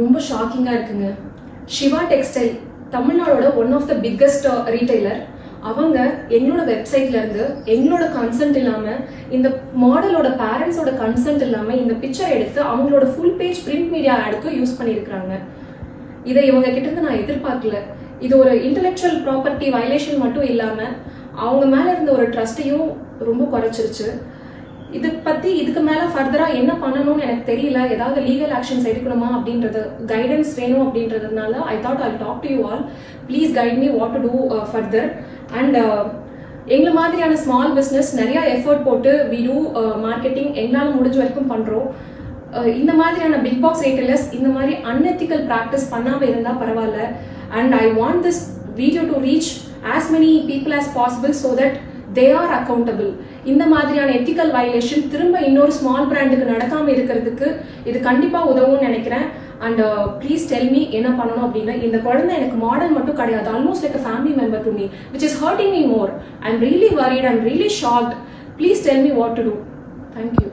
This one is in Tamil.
ரொம்ப ஷாக்கிங்காக இருக்குங்க. Siva textile தமிழ்நாடோட one of the biggest retailer அவங்க எங்களோட வெப்சைட்ல இருந்து எங்களோட கன்சென்ட் இல்லாம இந்த மாடலோட பேரண்ட்ஸோட கன்சென்ட் இல்லாம இந்த பிக்சர் எடுத்து அவங்களோட ஃபுல் பேஜ் பிரிண்ட் மீடியா ஆடுக்கு யூஸ் பண்ணியிருக்கிறாங்க. இதை இவங்க கிட்ட இருந்து நான் எதிர்பார்க்கல. இது ஒரு இன்டெலெக்சுவல் ப்ராப்பர்ட்டி வயலேஷன் மட்டும் இல்லாம அவங்க மேல இருந்த ஒரு ட்ரஸ்ட்டையும் ரொம்ப குறைச்சிருச்சு. இது பத்தி இதுக்கு மேல ஃபர்தரா என்ன பண்ணணும்னு எனக்கு தெரியல. ஏதாவது லீகல் ஆக்ஷன்ஸ் எடுக்கணுமா அப்படின்றது கைடன்ஸ் வேணும் அப்படின்றதுனால I thought I talk to you all please guide me what to do further and எங்களை மாதிரியான ஸ்மால் பிஸ்னஸ் நிறைய எஃபர்ட் போட்டு வி டூ மார்க்கெட்டிங் எங்களால் முடிஞ்ச வரைக்கும் பண்றோம். Uh, இந்த மாதிரியான பிக் பாக்ஸ் ரீட்டைலர்ஸ் இந்த மாதிரி அன்எத்திக்கல் ப்ராக்டிஸ் பண்ணாம இருந்தா பரவாயில்ல. And I want this video to reach as many people as possible so that they are accountable இந்த மாதிரியான எத்திக்கல் வயலேஷன் திரும்ப இன்னொரு ஸ்மால் பிராண்டுக்கு நடக்காமல் இருக்கிறதுக்கு இது கண்டிப்பாக உதவும்னு நினைக்கிறேன். அண்ட் ப்ளீஸ் டெல் மீ என்ன பண்ணணும் அப்படின்னா இந்த குழந்தை எனக்கு மாடல் மட்டும் கிடையாது. Almost like a family member to me which is hurting me more I am really worried I am really shocked please tell me what to do thank you